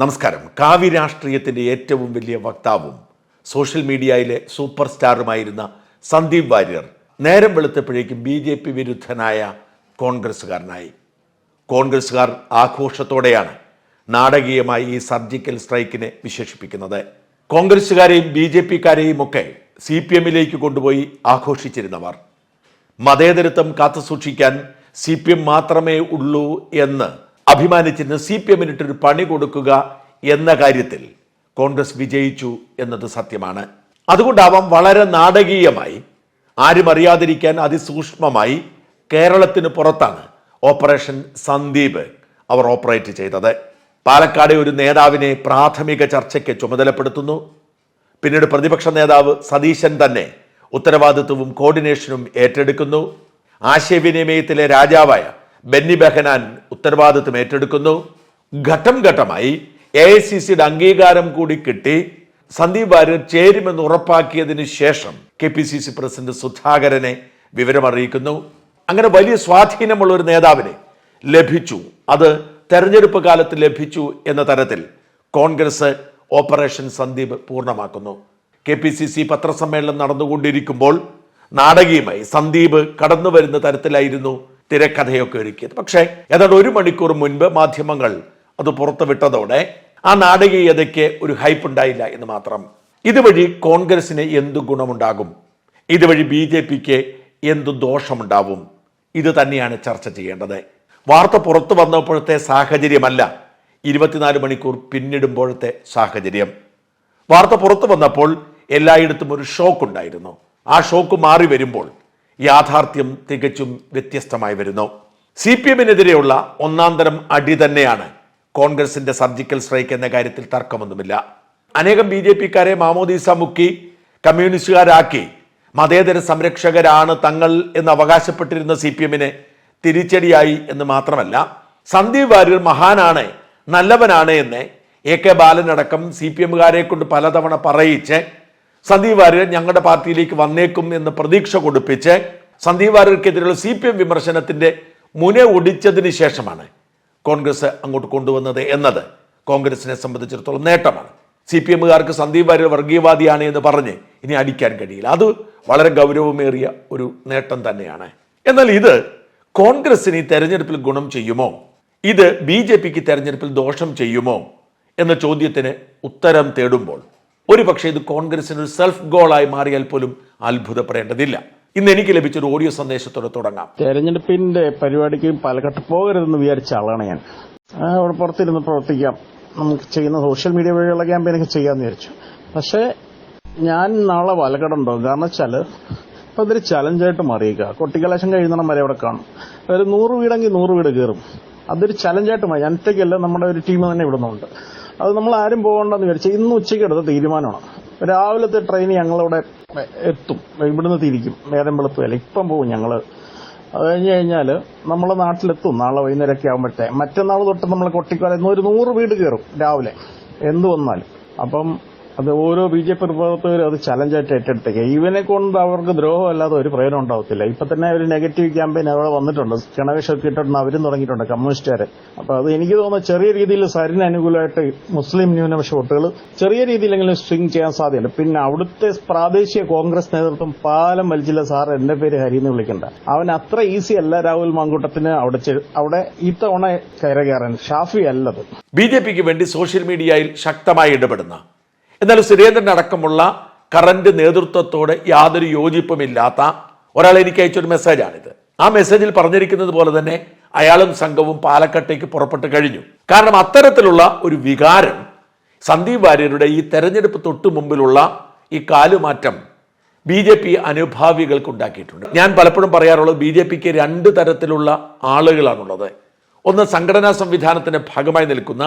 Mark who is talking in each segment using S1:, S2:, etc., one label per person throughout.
S1: നമസ്കാരം. കാവ്യ രാഷ്ട്രീയത്തിന്റെ ഏറ്റവും വലിയ വക്താവും സോഷ്യൽ മീഡിയയിലെ സൂപ്പർ സ്റ്റാറുമായിരുന്ന സന്ദീപ് വാര്യർ നേരം വെളുത്തപ്പോഴേക്കും ബി ജെ പി വിരുദ്ധനായ കോൺഗ്രസ്സുകാരനായി. കോൺഗ്രസ്സുകാർ ആഘോഷത്തോടെയാണ് നാടകീയമായി ഈ സർജിക്കൽ സ്ട്രൈക്കിനെ വിശേഷിപ്പിക്കുന്നത്. കോൺഗ്രസ്സുകാരെയും ബി ജെ പിക്കാരെയും ഒക്കെ സി പി എമ്മിലേക്ക് കൊണ്ടുപോയി ആഘോഷിച്ചിരുന്നവർ. മതേതരത്വം കാത്തുസൂക്ഷിക്കാൻ സി പി എം മാത്രമേ ഉള്ളൂ എന്ന് അഭിമാനിച്ചിരുന്ന സി പി എമ്മിനിട്ടൊരു പണി കൊടുക്കുക എന്ന കാര്യത്തിൽ കോൺഗ്രസ് വിജയിച്ചു എന്നത് സത്യമാണ്. അതുകൊണ്ടാവാം വളരെ നാടകീയമായി ആരും അറിയാതിരിക്കാൻ അതിസൂക്ഷ്മമായി കേരളത്തിന് പുറത്താണ് ഓപ്പറേഷൻ സന്ദീപ് അവർ ഓപ്പറേറ്റ് ചെയ്തത്. പാലക്കാട് ഒരു നേതാവിനെ പ്രാഥമിക ചർച്ചയ്ക്ക് ചുമതലപ്പെടുത്തുന്നു. പിന്നീട് പ്രതിപക്ഷ നേതാവ് സതീശൻ തന്നെ ഉത്തരവാദിത്വവും കോർഡിനേഷനും ഏറ്റെടുക്കുന്നു. ആശയവിനിമയത്തിലെ രാജാവായ ബെന്നി ബെഹനാൻ ഉത്തരവാദിത്വം ഏറ്റെടുക്കുന്നു. ഘട്ടം ഘട്ടമായി എ ഐ സി സിയുടെ അംഗീകാരം കൂടി കിട്ടി. സന്ദീപ് വാര്യർ ചേരുമെന്ന് ഉറപ്പാക്കിയതിനു ശേഷം K P C C president സുധാകരനെ വിവരമറിയിക്കുന്നു അങ്ങനെ വലിയ സ്വാധീനമുള്ള ഒരു നേതാവിനെ ലഭിച്ചു. അത് തെരഞ്ഞെടുപ്പ് കാലത്ത് ലഭിച്ചു എന്ന തരത്തിൽ കോൺഗ്രസ് ഓപ്പറേഷൻ സന്ദീപ് പൂർണമാക്കുന്നു. കെ പി സി സി പത്രസമ്മേളനം നടന്നുകൊണ്ടിരിക്കുമ്പോൾ നാടകീയമായി സന്ദീപ് കടന്നു വരുന്ന തരത്തിലായിരുന്നു തിരക്കഥയൊക്കെ ഒരുക്കിയത്. പക്ഷേ ഏതാണ്ട് ഒരു മണിക്കൂർ മുൻപ് മാധ്യമങ്ങൾ അത് പുറത്തുവിട്ടതോടെ ആ നാടകീയതയ്ക്ക് ഒരു ഹൈപ്പ് ഉണ്ടായില്ല എന്ന് മാത്രം. ഇതുവഴി കോൺഗ്രസിന് എന്തു ഗുണമുണ്ടാകും? ഇതുവഴി ബി ജെ പിക്ക് എന്തു ദോഷമുണ്ടാവും? ഇത് തന്നെയാണ് ചർച്ച ചെയ്യേണ്ടത്. വാർത്ത പുറത്തു വന്നപ്പോഴത്തെ സാഹചര്യമല്ല ഇരുപത്തിനാല് മണിക്കൂർ പിന്നിടുമ്പോഴത്തെ സാഹചര്യം. വാർത്ത പുറത്തു വന്നപ്പോൾ എല്ലായിടത്തും ഒരു ഷോക്ക് ഉണ്ടായിരുന്നു ആ ഷോക്ക് മാറി വരുമ്പോൾ യാഥാർത്ഥ്യം തികച്ചും വ്യത്യസ്തമായി വരുന്നു. സി പി എമ്മിനെതിരെയുള്ള ഒന്നാം തരം അടി തന്നെയാണ് കോൺഗ്രസിന്റെ സർജിക്കൽ സ്ട്രൈക്ക് എന്ന കാര്യത്തിൽ തർക്കമൊന്നുമില്ല. അനേകം ബി ജെ പിക്കാരെ മാമോദീസ മുക്കി കമ്മ്യൂണിസ്റ്റുകാരാക്കി. മതേതര സംരക്ഷകരാണ് തങ്ങൾ എന്ന് അവകാശപ്പെട്ടിരുന്ന സി പി എമ്മിനെ തിരിച്ചടിയായി എന്ന് മാത്രമല്ല സന്ദീപ് വാര്യർ മഹാനാണ് നല്ലവനാണ് എന്ന് എ കെ ബാലനടക്കം സി പി എമ്മുകാരെ കൊണ്ട് പലതവണ പറയിച്ച് സന്ദീപ് വാര്യർ ഞങ്ങളുടെ പാർട്ടിയിലേക്ക് വന്നേക്കും എന്ന് പ്രതീക്ഷ കൊടുപ്പിച്ച് സന്ദീപ് വാര്യർക്കെതിരെയുള്ള സി പി എം വിമർശനത്തിന്റെ മുന ഒടിച്ചതിന് ശേഷമാണ് കോൺഗ്രസ് അങ്ങോട്ട് കൊണ്ടുവന്നത് എന്നത്. കോൺഗ്രസിനെ സംബന്ധിച്ചിടത്തോളം നേട്ടമാണ്. സി പി എമ്മുകാർക്ക് സന്ദീപ് വാര്യർ വർഗീയവാദിയാണ് എന്ന് പറഞ്ഞ് ഇനി അടിക്കാൻ കഴിയില്ല. അത് വളരെ ഗൗരവമേറിയ ഒരു നേട്ടം തന്നെയാണ്. എന്നാൽ ഇത് കോൺഗ്രസിന് ഈ തെരഞ്ഞെടുപ്പിൽ ഗുണം ചെയ്യുമോ? ഇത് ബി ജെ പിക്ക് തെരഞ്ഞെടുപ്പിൽ ദോഷം ചെയ്യുമോ? എന്ന ചോദ്യത്തിന് ഉത്തരം തേടുമ്പോൾ ഒരു പക്ഷേ ഇത് കോൺഗ്രസിന് ഒരു സെൽഫ് ഗോളായി മാറിയാൽ പോലും അത്ഭുതപ്പെടേണ്ടതില്ല. ഇന്ന് എനിക്ക് ലഭിച്ച ഒരു ഓഡിയോ സന്ദേശത്തോടെ തുടങ്ങാം.
S2: തെരഞ്ഞെടുപ്പിന്റെ പരിപാടിക്ക് പാലക്കാട്ട് പോകരുതെന്ന് വിചാരിച്ച ആളാണ് ഞാൻ. അവിടെ പുറത്തിരുന്ന് പ്രവർത്തിക്കാം. നമുക്ക് ചെയ്യുന്ന സോഷ്യൽ മീഡിയ വഴിയുള്ള ക്യാമ്പയിനൊക്കെ ചെയ്യാമെന്ന് വിചാരിച്ചു. പക്ഷേ ഞാൻ നാളെ പാലക്കാടുണ്ടാവും കാരണം വെച്ചാൽ ഇപ്പൊ ഇതൊരു ചലഞ്ചായിട്ട് മാറിയേക്കുക കൊട്ടിക്കലാശം കഴിയുന്നിടം വരെ അവിടെ കാണും. ഒരു നൂറ് വീടെങ്കിൽ നൂറ് വീട് കയറും. അതൊരു ചലഞ്ചായിട്ട് മാറി. ഒറ്റയ്ക്കല്ല നമ്മുടെ ഒരു ടീം തന്നെ ഇവിടുന്നുണ്ട്. അത് നമ്മൾ ആരും പോകണ്ടെന്ന് വിചാരിച്ചു ഇന്ന് ഉച്ചയ്ക്ക് എടുത്ത തീരുമാനമാണ്. രാവിലത്തെ ട്രെയിൻ ഞങ്ങളിവിടെ എത്തും. ഇവിടുന്ന് തിരിക്കും. നേരം വെളുത്തുകയല്ല ഇപ്പം പോകും ഞങ്ങൾ അത് കഴിഞ്ഞ് കഴിഞ്ഞാൽ നമ്മളെ നാട്ടിലെത്തും. നാളെ വൈകുന്നേരമൊക്കെ ആകുമ്പോഴത്തെ മറ്റന്നാൾ തൊട്ട് നമ്മൾ കൊട്ടിക്കാല ഒരു നൂറ് വീട് കയറും രാവിലെ. എന്ത് വന്നാലും. അപ്പം അത് ഓരോ ബി ജെ പി പ്രവർത്തകരും അത് ചലഞ്ചായിട്ട് ഏറ്റെടുത്തേക്ക്. ഇവനെ കൊണ്ട് അവർക്ക് ദ്രോഹമല്ലാതെ ഒരു പ്രയോജനം ഉണ്ടാവത്തില്ല. ഇപ്പൊ തന്നെ ഒരു നെഗറ്റീവ് ക്യാമ്പയിൻ അവിടെ വന്നിട്ടുണ്ട്. കിണവേഷമൊക്കെ കിട്ടുന്ന അവരും തുടങ്ങിയിട്ടുണ്ട് കമ്മ്യൂണിസ്റ്റുകാരെ. അപ്പൊ അത് എനിക്ക് തോന്നുന്നു ചെറിയ രീതിയിൽ സരിന് അനുകൂലമായിട്ട് മുസ്ലിം ന്യൂനപക്ഷ വോട്ടുകൾ ചെറിയ രീതിയിലെങ്കിലും സ്വിംഗ് ചെയ്യാൻ സാധ്യതയുണ്ട്. പിന്നെ അവിടുത്തെ പ്രാദേശിക കോൺഗ്രസ് നേതൃത്വം പാലം വലിച്ചില്ല. സാർ എന്റെ പേര് ഹരി എന്ന് വിളിക്കണ്ട. അവൻ അത്ര ഈസി അല്ല രാഹുൽ മാങ്കൂട്ടത്തിന് അവിടെ അവിടെ ഇത്തവണ കയറി കയറാൻ ഷാഫി അല്ലത്.
S1: ബി ജെ പിക്ക് വേണ്ടി സോഷ്യൽ മീഡിയയിൽ ശക്തമായി ഇടപെടുന്ന എന്നാൽ സുരേന്ദ്രൻ അടക്കമുള്ള കറന്റ് നേതൃത്വത്തോട് യാതൊരു യോജിപ്പുമില്ലാത്ത ഒരാൾ എനിക്ക് അയച്ചൊരു മെസ്സേജാണിത് ആ മെസ്സേജിൽ പറഞ്ഞിരിക്കുന്നത് പോലെ തന്നെ അയാളും സംഘവും പാലക്കാട്ടേക്ക് പുറപ്പെട്ട് കഴിഞ്ഞു. കാരണം അത്തരത്തിലുള്ള ഒരു വികാരം സന്ദീപ് വാര്യരുടെ ഈ തെരഞ്ഞെടുപ്പ് തൊട്ടു മുമ്പിലുള്ള ഈ കാലുമാറ്റം ബി ജെ പി അനുഭാവികൾക്ക് ഉണ്ടാക്കിയിട്ടുണ്ട്. ഞാൻ പലപ്പോഴും പറയാറുള്ളത് ബി ജെ പിക്ക് രണ്ട് തരത്തിലുള്ള ആളുകളാണുള്ളത്. ഒന്ന് സംഘടനാ സംവിധാനത്തിന്റെ ഭാഗമായി നിൽക്കുന്ന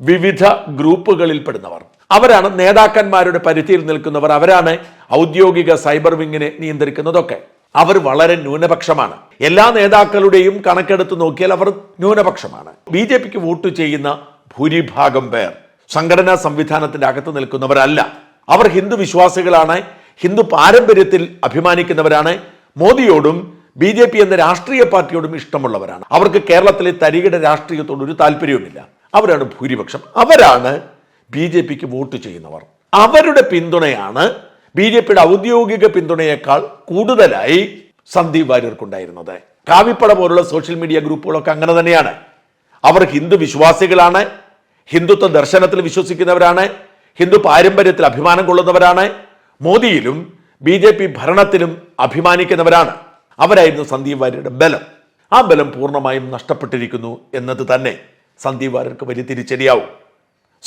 S1: വിവിധ ഗ്രൂപ്പുകളിൽപ്പെടുന്നവർ. അവരാണ് നേതാക്കന്മാരുടെ പരിധിയിൽ നിൽക്കുന്നവർ. അവരാണ് ഔദ്യോഗിക സൈബർ വിങ്ങിനെ നിയന്ത്രിക്കുന്നതൊക്കെ. അവർ വളരെ ന്യൂനപക്ഷമാണ്. എല്ലാ നേതാക്കളുടെയും കണക്കെടുത്ത് നോക്കിയാൽ അവർ ന്യൂനപക്ഷമാണ്. ബി ജെ പിക്ക് വോട്ട് ചെയ്യുന്ന ഭൂരിഭാഗം പേർ സംഘടനാ സംവിധാനത്തിന്റെ അകത്ത് നിൽക്കുന്നവരല്ല. അവർ ഹിന്ദു വിശ്വാസികളാണ് ഹിന്ദു പാരമ്പര്യത്തിൽ അഭിമാനിക്കുന്നവരാണ്. മോദിയോടും ബി ജെ പി എന്ന രാഷ്ട്രീയ പാർട്ടിയോടും ഇഷ്ടമുള്ളവരാണ്. അവർക്ക് കേരളത്തിലെ തരികിട രാഷ്ട്രീയത്തോട് ഒരു താല്പര്യവുമില്ല. അവരാണ് ഭൂരിപക്ഷം. അവരാണ് ബി ജെ പിക്ക് വോട്ട് ചെയ്യുന്നവർ. അവരുടെ പിന്തുണയാണ് ബി ജെ പിയുടെ ഔദ്യോഗിക പിന്തുണയേക്കാൾ കൂടുതലായി സന്ദീപ് വാര്യർക്കുണ്ടായിരുന്നത്. കാവിപ്പട പോലുള്ള സോഷ്യൽ മീഡിയ ഗ്രൂപ്പുകളൊക്കെ അങ്ങനെ തന്നെയാണ്. അവർ ഹിന്ദു വിശ്വാസികളാണ് ഹിന്ദുത്വ ദർശനത്തിൽ വിശ്വസിക്കുന്നവരാണ് ഹിന്ദു പാരമ്പര്യത്തിൽ അഭിമാനം കൊള്ളുന്നവരാണ് മോദിയിലും ബി ജെ പി ഭരണത്തിലും അഭിമാനിക്കുന്നവരാണ്. അവരായിരുന്നു സന്ദീപ് വാര്യരുടെ ബലം. ആ ബലം പൂർണമായും നഷ്ടപ്പെട്ടിരിക്കുന്നു എന്നത് തന്നെ സന്ദീപ് വാര്യർക്ക് വലിയ തിരിച്ചടിയാവും.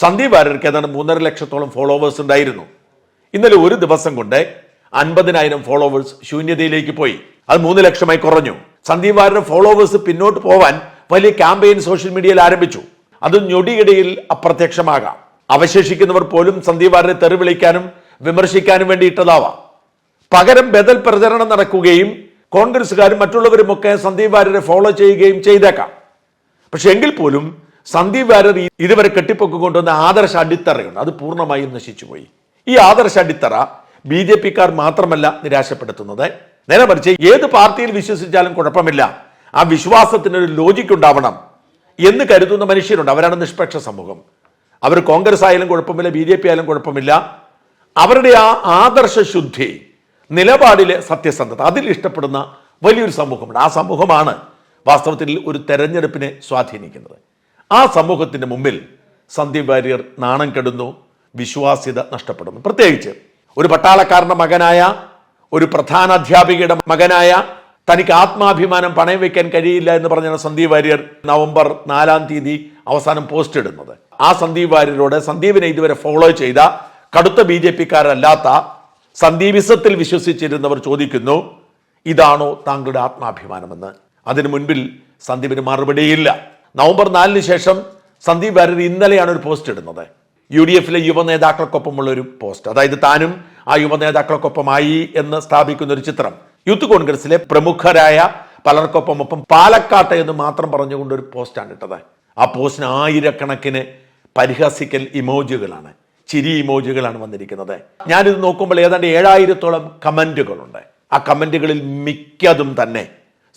S1: സന്ദീപ് വാര്യർക്ക് ഏതാണ്ട് മൂന്നര ലക്ഷത്തോളം ഫോളോവേഴ്സ് ഉണ്ടായിരുന്നു. ഇന്നലെ ഒരു ദിവസം കൊണ്ട് അൻപതിനായിരം ഫോളോവേഴ്സ് ശൂന്യതയിലേക്ക് പോയി. അത് മൂന്ന് ലക്ഷമായി കുറഞ്ഞു. സന്ദീപ് വാര്യരുടെ ഫോളോവേഴ്സ് പിന്നോട്ട് പോവാൻ വലിയ ക്യാമ്പയിൻ സോഷ്യൽ മീഡിയയിൽ ആരംഭിച്ചു. അത് ഞൊടിയിടയിൽ അപ്രത്യക്ഷമാകാം. അവശേഷിക്കുന്നവർ പോലും സന്ദീപ് വാര്യരെ തെറിവിളിക്കാനും വിമർശിക്കാനും വേണ്ടി ഇട്ടതാവാം പകരം ബദൽ പ്രചരണം നടക്കുകയും കോൺഗ്രസ്സുകാരും മറ്റുള്ളവരുമൊക്കെ സന്ദീപ് വാര്യരെ ഫോളോ ചെയ്യുകയും ചെയ്തേക്കാം. പക്ഷെ എങ്കിൽ പോലും സന്ദീപ് വാര്യർ ഇതുവരെ കെട്ടിപ്പൊക്കി കൊണ്ടുവന്ന ആദർശ അടിത്തറയുണ്ട്. അത് പൂർണമായും നശിച്ചുപോയി. ഈ ആദർശ അടിത്തറ ബി ജെ പിക്കാർ മാത്രമല്ല നിരാശപ്പെടുത്തുന്നത്. നേരെ മറിച്ച് ഏത് പാർട്ടിയിൽ വിശ്വസിച്ചാലും കുഴപ്പമില്ല. ആ വിശ്വാസത്തിന് ഒരു ലോജിക് ഉണ്ടാവണം എന്ന് കരുതുന്ന മനുഷ്യരുണ്ട്. അവരാണ് നിഷ്പക്ഷ സമൂഹം. അവർ കോൺഗ്രസ് ആയാലും കുഴപ്പമില്ല ബി ജെ പി ആയാലും കുഴപ്പമില്ല. അവരുടെ ആ ആദർശ ശുദ്ധി നിലപാടിലെ സത്യസന്ധത അതിൽ ഇഷ്ടപ്പെടുന്ന വലിയൊരു സമൂഹമുണ്ട്. ആ സമൂഹമാണ് വാസ്തവത്തിൽ ഒരു തെരഞ്ഞെടുപ്പിനെ സ്വാധീനിക്കുന്നത്. ആ സമൂഹത്തിന്റെ മുമ്പിൽ സന്ദീപ് വാര്യർ നാണം കെടുന്നു വിശ്വാസ്യത നഷ്ടപ്പെടുന്നു. പ്രത്യേകിച്ച് ഒരു പട്ടാളക്കാരന്റെ മകനായ ഒരു പ്രധാന അധ്യാപികയുടെ മകനായ തനിക്ക് ആത്മാഭിമാനം പണയം വെക്കാൻ കഴിയില്ല എന്ന് പറഞ്ഞാണ് സന്ദീപ് വാര്യർ നവംബർ നാലാം തീയതി അവസാനം പോസ്റ്റ് ഇടുന്നത്. ആ സന്ദീപ് വാര്യരോട് സന്ദീപിനെ ഇതുവരെ ഫോളോ ചെയ്ത കടുത്ത ബി ജെ പിക്കാരല്ലാത്ത സന്ദീപിസത്തിൽ വിശ്വസിച്ചിരുന്നവർ ചോദിക്കുന്നു ഇതാണോ താങ്കളുടെ ആത്മാഭിമാനമെന്ന്? അതിനു മുൻപിൽ സന്ദീപിന് മറുപടിയില്ല. നവംബർ നാലിന് ശേഷം സന്ദീപ് വാര്യർ ഇന്നലെയാണ് ഒരു പോസ്റ്റ് ഇടുന്നത്. യു ഡി എഫിലെ യുവ നേതാക്കൾക്കൊപ്പമുള്ള ഒരു പോസ്റ്റ്. അതായത് താനും ആ യുവ നേതാക്കൾക്കൊപ്പമായി എന്ന് സ്ഥാപിക്കുന്ന ഒരു ചിത്രം. യൂത്ത് കോൺഗ്രസിലെ പ്രമുഖരായ പലർക്കൊപ്പം ഒപ്പം പാലക്കാട്ട് എന്ന് മാത്രം പറഞ്ഞുകൊണ്ട് ഒരു പോസ്റ്റാണ് ഇട്ടത്. ആ പോസ്റ്റിന് ആയിരക്കണക്കിന് പരിഹസിക്കൽ ഇമോജികളാണ് ചിരി ഇമോജികളാണ് വന്നിരിക്കുന്നത്. ഞാനിത് നോക്കുമ്പോൾ ഏതാണ്ട് ഏഴായിരത്തോളം കമന്റുകളുണ്ട് ആ കമന്റുകളിൽ മിക്കതും തന്നെ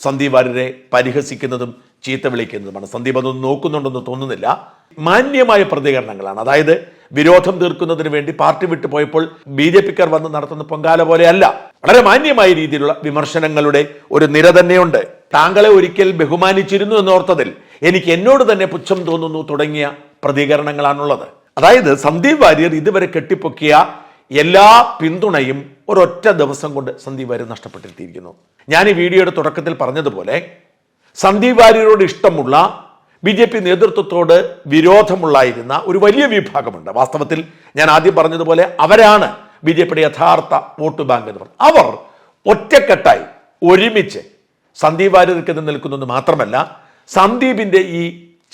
S1: സന്ദീപ് വാര്യരെ പരിഹസിക്കുന്നതും ചീത്ത വിളിക്കുന്നതുമാണ്. സന്ദീപ് അതൊന്നും നോക്കുന്നുണ്ടെന്ന് തോന്നുന്നില്ല. മാന്യമായ പ്രതികരണങ്ങളാണ്. അതായത് വിരോധം തീർക്കുന്നതിന് വേണ്ടി പാർട്ടി വിട്ടു പോയപ്പോൾ ബി ജെ പിക്കാർ വന്ന് നടത്തുന്ന പൊങ്കാല പോലെയല്ല. വളരെ മാന്യമായ രീതിയിലുള്ള വിമർശനങ്ങളുടെ ഒരു നിര തന്നെയുണ്ട്. താങ്കളെ ഒരിക്കൽ ബഹുമാനിച്ചിരുന്നു എന്നോർത്തതിൽ എനിക്ക് എന്നോട് തന്നെ പുച്ഛം തോന്നുന്നു തുടങ്ങിയ പ്രതികരണങ്ങളാണുള്ളത്. അതായത് സന്ദീപ് വാര്യർ ഇതുവരെ കെട്ടിപ്പൊക്കിയ എല്ലാ പിന്തുണയും ഒരൊറ്റ ദിവസം കൊണ്ട് സന്ദീപ് വാര്യർ നഷ്ടപ്പെട്ടിരിക്കുന്നു. ഞാൻ ഈ വീഡിയോയുടെ തുടക്കത്തിൽ പറഞ്ഞതുപോലെ സന്ദീപ് വാര്യരോട് ഇഷ്ടമുള്ള ബി ജെ പി നേതൃത്വത്തോട് വിരോധമുള്ളായിരുന്ന ഒരു വലിയ വിഭാഗമുണ്ട്. വാസ്തവത്തിൽ ഞാൻ ആദ്യം പറഞ്ഞതുപോലെ അവരാണ് ബി ജെ പിയുടെ യഥാർത്ഥ വോട്ട് ബാങ്ക് എന്ന് പറഞ്ഞത്. അവർ ഒറ്റക്കെട്ടായി ഒരുമിച്ച് സന്ദീപ് വാര്യർക്കെതിരെ നിൽക്കുന്നതെന്ന് മാത്രമല്ല സന്ദീപിന്റെ ഈ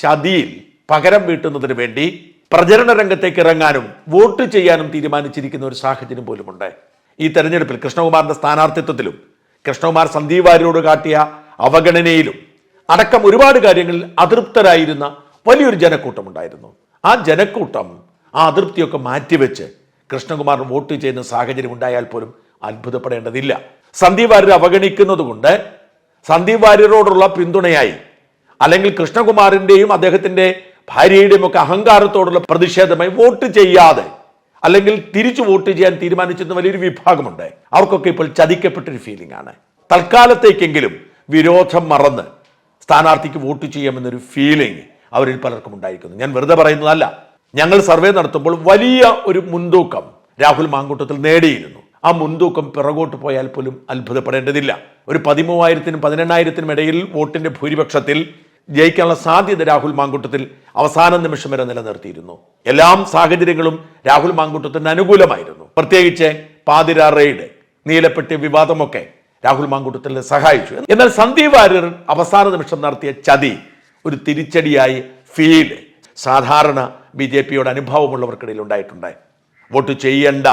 S1: ചതിയിൽ പകരം വീട്ടുന്നതിന് വേണ്ടി പ്രചരണ രംഗത്തേക്ക് ഇറങ്ങാനും വോട്ട് ചെയ്യാനും തീരുമാനിച്ചിരിക്കുന്ന ഒരു സാഹചര്യം പോലുമുണ്ട്. ഈ തെരഞ്ഞെടുപ്പിൽ കൃഷ്ണകുമാറിന്റെ സ്ഥാനാർത്ഥിത്വത്തിലും കൃഷ്ണകുമാർ സന്ദീപ് വാര്യരോട് കാട്ടിയ അവഗണനയിലും അടക്കം ഒരുപാട് കാര്യങ്ങളിൽ അതൃപ്തരായിരുന്ന വലിയൊരു ജനക്കൂട്ടമുണ്ടായിരുന്നു. ആ ജനക്കൂട്ടം ആ അതൃപ്തിയൊക്കെ മാറ്റിവെച്ച് കൃഷ്ണകുമാർ വോട്ട് ചെയ്യുന്ന സാഹചര്യം ഉണ്ടായാൽ പോലും അത്ഭുതപ്പെടേണ്ടതില്ല. സന്ദീപ് വാര്യർ അവഗണിക്കുന്നത് കൊണ്ട് സന്ദീപ് വാര്യരോടുള്ള പിന്തുണയായി അല്ലെങ്കിൽ കൃഷ്ണകുമാറിന്റെയും അദ്ദേഹത്തിന്റെ ഭാര്യയുടെയും ഒക്കെ അഹങ്കാരത്തോടുള്ള പ്രതിഷേധമായി വോട്ട് ചെയ്യാതെ അല്ലെങ്കിൽ തിരിച്ചു വോട്ട് ചെയ്യാൻ തീരുമാനിച്ചിരുന്ന വലിയൊരു വിഭാഗമുണ്ട്. അവർക്കൊക്കെ ഇപ്പോൾ ചതിക്കപ്പെട്ടൊരു ഫീലിംഗ് ആണ്. തൽക്കാലത്തേക്കെങ്കിലും വിരോധം മറന്ന് സ്ഥാനാർത്ഥിക്ക് വോട്ട് ചെയ്യാമെന്നൊരു ഫീലിംഗ് അവരിൽ പലർക്കും ഉണ്ടായിരിക്കുന്നു. ഞാൻ വെറുതെ പറയുന്നതല്ല. ഞങ്ങൾ സർവേ നടത്തുമ്പോൾ വലിയ ഒരു മുൻതൂക്കം രാഹുൽ മാങ്കൂട്ടത്തിൽ നേടിയിരുന്നു. ആ മുൻതൂക്കം പിറകോട്ട് പോയാൽ പോലും അത്ഭുതപ്പെടേണ്ടതില്ല. ഒരു പതിമൂവായിരത്തിനും പതിനെണ്ണായിരത്തിനും ഇടയിൽ വോട്ടിന്റെ ഭൂരിപക്ഷത്തിൽ ജയിക്കാനുള്ള സാധ്യത രാഹുൽ മാങ്കൂട്ടത്തിൽ അവസാന നിമിഷം വരെ നിലനിർത്തിയിരുന്നു. എല്ലാം സാഹചര്യങ്ങളും രാഹുൽ മാങ്കൂട്ടത്തിന് അനുകൂലമായിരുന്നു. പ്രത്യേകിച്ച് പാതിര റെയ്ഡ് നീലപ്പെട്ടി വിവാദമൊക്കെ രാഹുൽ മാങ്കുട്ടത്തിൽ സഹായിച്ചു. എന്നാൽ സന്ദീപ് വാര്യർ അവസാന നിമിഷം നടത്തിയ ചതി ഒരു തിരിച്ചടിയായി ഫീൽ സാധാരണ ബി ജെ പിയോട് അനുഭവമുള്ളവർക്കിടയിൽ ഉണ്ടായിട്ടുണ്ടായി. വോട്ട് ചെയ്യണ്ട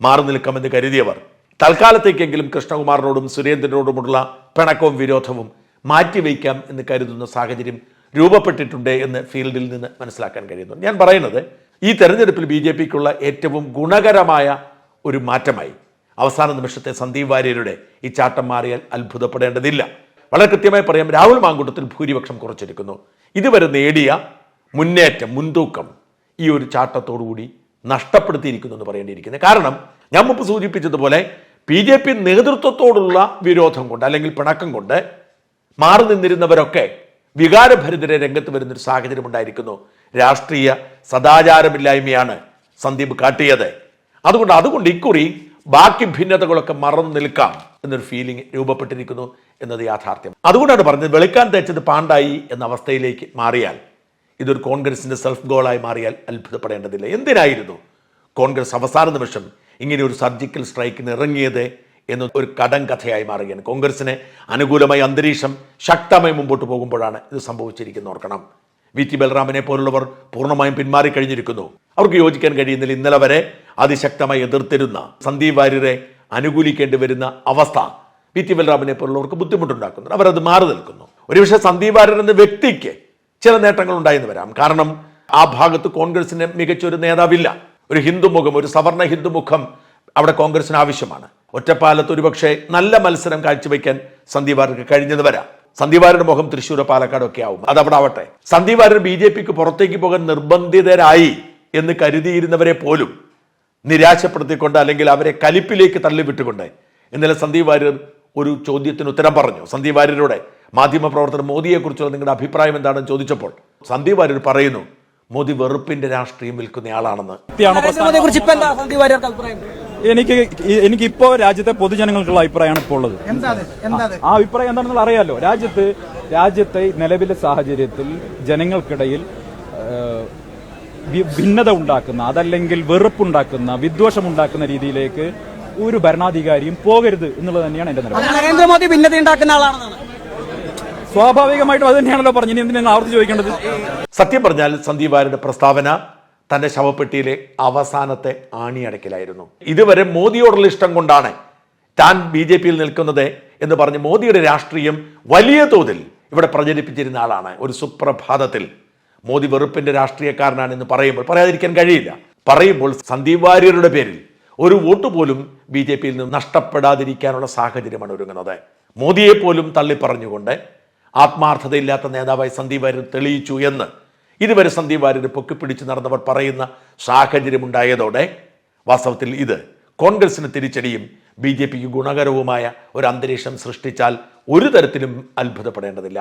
S1: മാറി നിൽക്കാമെന്ന് കരുതിയവർ. തൽക്കാലത്തേക്കെങ്കിലും കൃഷ്ണകുമാറിനോടും സുരേന്ദ്രനോടുമുള്ള പിണക്കവും വിരോധവും മാറ്റിവെക്കാം എന്ന് കരുതുന്ന സാഹചര്യം രൂപപ്പെട്ടിട്ടുണ്ട് എന്ന് ഫീൽഡിൽ നിന്ന് മനസ്സിലാക്കാൻ കഴിയുന്നു. ഞാൻ പറയുന്നത് ഈ തെരഞ്ഞെടുപ്പിൽ ബി ജെ പിക്കുള്ള ഏറ്റവും ഗുണകരമായ ഒരു മാറ്റമായി അവസാന നിമിഷത്തെ സന്ദീപ് വാര്യരുടെ ഈ ചാട്ടം മാറിയാൽ അത്ഭുതപ്പെടേണ്ടതില്ല. വളരെ കൃത്യമായി പറയാം രാഹുൽ മാങ്കൂട്ടത്തിൽ ഭൂരിപക്ഷം കുറച്ചിരിക്കുന്നു ഇതുവരെ നേടിയ മുന്നേറ്റം മുൻതൂക്കം ഈ ഒരു ചാട്ടത്തോടുകൂടി നഷ്ടപ്പെടുത്തിയിരിക്കുന്നു എന്ന് പറയേണ്ടിയിരിക്കുന്നത് കാരണം ഞാൻ മുമ്പ് സൂചിപ്പിച്ചതുപോലെ ബി ജെ പി നേതൃത്വത്തോടുള്ള വിരോധം കൊണ്ട് അല്ലെങ്കിൽ പിണക്കം കൊണ്ട് മാറി നിന്നിരുന്നവരൊക്കെ വികാരഭരിതരെ രംഗത്ത് വരുന്നൊരു സാഹചര്യം ഉണ്ടായിരിക്കുന്നു. രാഷ്ട്രീയ സദാചാരമില്ലായ്മയാണ് സന്ദീപ് കാട്ടിയത്. അതുകൊണ്ട് അതുകൊണ്ട് ഇക്കുറി ബാക്കി ഭിന്നതകളൊക്കെ മറന്നു നിൽക്കാം എന്നൊരു ഫീലിംഗ് രൂപപ്പെട്ടിരിക്കുന്നു എന്നത് യാഥാർത്ഥ്യം. അതുകൊണ്ടാണ് പറഞ്ഞത് വെളുക്കാൻ തേച്ചത് പാണ്ടായി എന്ന അവസ്ഥയിലേക്ക് മാറിയാൽ ഇതൊരു കോൺഗ്രസിന്റെ സെൽഫ് ഗോളായി മാറിയാൽ അത്ഭുതപ്പെടേണ്ടതില്ല. എന്തിനായിരുന്നു കോൺഗ്രസ് അവസാന നിമിഷം ഇങ്ങനെ ഒരു സർജിക്കൽ സ്ട്രൈക്കിന് ഇറങ്ങിയത് എന്ന ഒരു കടം കഥയായി മാറുകയാണ്. കോൺഗ്രസിന് അനുകൂലമായ അന്തരീക്ഷം ശക്തമായി മുമ്പോട്ട് പോകുമ്പോഴാണ് ഇത് സംഭവിച്ചിരിക്കുന്നത്. ഓർക്കണം. വി ടി ബലറാമിനെ പോലുള്ളവർ പൂർണമായും പിന്മാറിക്കഴിഞ്ഞിരിക്കുന്നു അവർക്ക് യോജിക്കാൻ കഴിയുന്നില്ല ഇന്നലെ വരെ അതിശക്തമായി എതിർത്തിരുന്ന സന്ദീപ് വാര്യരെ അനുകൂലിക്കേണ്ടി വരുന്ന അവസ്ഥ പി ടി ബൽറാമിനെ പോലുള്ളവർക്ക് ബുദ്ധിമുട്ടുണ്ടാക്കുന്നു. അവരത് മാറി നിൽക്കുന്നു. ഒരുപക്ഷെ സന്ദീപ് വാര്യർ എന്ന വ്യക്തിക്ക് ചില നേട്ടങ്ങൾ ഉണ്ടായെന്ന് വരാം. കാരണം ആ ഭാഗത്ത് കോൺഗ്രസിന് മികച്ചൊരു നേതാവില്ല. ഒരു ഹിന്ദുമുഖം ഒരു സവർണ ഹിന്ദുമുഖം അവിടെ കോൺഗ്രസിന് ആവശ്യമാണ്. ഒറ്റപ്പാലത്ത് ഒരുപക്ഷെ നല്ല മത്സരം കാഴ്ചവെക്കാൻ സന്ദീപ് വാര്യർക്ക് കഴിഞ്ഞത് വരാം. സന്ദീപ് വാര്യരുടെ മുഖം തൃശ്ശൂർ പാലക്കാട് ഒക്കെ ആവും. അതവിടെ ആവട്ടെ സന്ദീപ് വാര്യർ ബി ജെ പിക്ക് പുറത്തേക്ക് പോകാൻ നിർബന്ധിതരായി എന്ന് കരുതിയിരുന്നവരെ പോലും നിരാശപ്പെടുത്തിക്കൊണ്ട് അല്ലെങ്കിൽ അവരെ കലിപ്പിലേക്ക് തള്ളിവിട്ടുകൊണ്ട് ഇന്നലെ സന്ദീപ് വാര്യർ ഒരു ചോദ്യത്തിന് ഉത്തരം പറഞ്ഞു. സന്ദീപ് വാര്യരുടെ മാധ്യമപ്രവർത്തകർ മോദിയെക്കുറിച്ചുള്ള നിങ്ങളുടെ അഭിപ്രായം എന്താണെന്ന് ചോദിച്ചപ്പോൾ സന്ദീപ് വാര്യർ പറയുന്നു മോദി വെറുപ്പിന്റെ രാഷ്ട്രീയം വിൽക്കുന്നയാളാണെന്ന്
S3: ഇപ്പൊ അഭിപ്രായം?
S4: എനിക്ക് എനിക്കിപ്പോ രാജ്യത്തെ പൊതുജനങ്ങൾക്കുള്ള അഭിപ്രായമാണ് ഇപ്പോൾ ഉള്ളത്. ആ അഭിപ്രായം എന്താണെന്ന് അറിയാലോ. രാജ്യത്ത് രാജ്യത്തെ നിലവിലെ സാഹചര്യത്തിൽ ജനങ്ങൾക്കിടയിൽ ഭിന്നത ഉണ്ടാക്കുന്ന അതല്ലെങ്കിൽ വെറുപ്പുണ്ടാക്കുന്ന വിദ്വേഷമുണ്ടാക്കുന്ന രീതിയിലേക്ക് ഒരു ഭരണാധികാരിയും പോകരുത് എന്നുള്ളത് തന്നെയാണ് എന്റെ നിലപാട്.
S3: നരേന്ദ്രമോദി ഭിന്നത ഉണ്ടാക്കുന്ന ആളാണെന്നാണ്
S4: സ്വാഭാവികമായിട്ടും അത് തന്നെയാണല്ലോ പറഞ്ഞു ഇനി എന്തിനാണ് ആവർത്തി ചോദിക്കേണ്ടത്?
S1: സത്യം പറഞ്ഞാൽ സന്ദീപ് പ്രസ്താവന തന്റെ ശവപ്പെട്ടിയിലെ അവസാനത്തെ ആണിയടക്കിലായിരുന്നു. ഇതുവരെ മോദിയോടുള്ള ഇഷ്ടം കൊണ്ടാണ് താൻ ബി ജെ പിയിൽ നിൽക്കുന്നത് എന്ന് പറഞ്ഞ് മോദിയുടെ രാഷ്ട്രീയം വലിയ തോതിൽ ഇവിടെ പ്രചരിപ്പിച്ചിരുന്ന ആളാണ്. ഒരു സുപ്രഭാതത്തിൽ മോദി വെറുപ്പിന്റെ രാഷ്ട്രീയക്കാരനാണ് എന്ന് പറയുമ്പോൾ പറയാതിരിക്കാൻ കഴിയില്ല. പറയുമ്പോൾ സന്ദീപ് വാര്യരുടെ പേരിൽ ഒരു വോട്ട് പോലും ബി ജെ പിയിൽ നിന്ന് നഷ്ടപ്പെടാതിരിക്കാനുള്ള സാഹചര്യമാണ് ഒരുങ്ങുന്നത്. മോദിയെ പോലും തള്ളിപ്പറഞ്ഞുകൊണ്ട് ആത്മാർത്ഥതയില്ലാത്ത നേതാവായി സന്ദീപ് വാര്യർ തെളിയിച്ചു എന്ന് ഇതുവരെ സന്ദീപ് വാര്യർ പൊക്കിപ്പിടിച്ച് നടന്നവർ പറയുന്ന സാഹചര്യമുണ്ടായതോടെ വാസ്തവത്തിൽ ഇത് കോൺഗ്രസിന് തിരിച്ചടിയും ബി ജെ പിക്ക് ഗുണകരവുമായ ഒരു അന്തരീക്ഷം സൃഷ്ടിച്ചാൽ ഒരു തരത്തിലും അത്ഭുതപ്പെടേണ്ടതില്ല.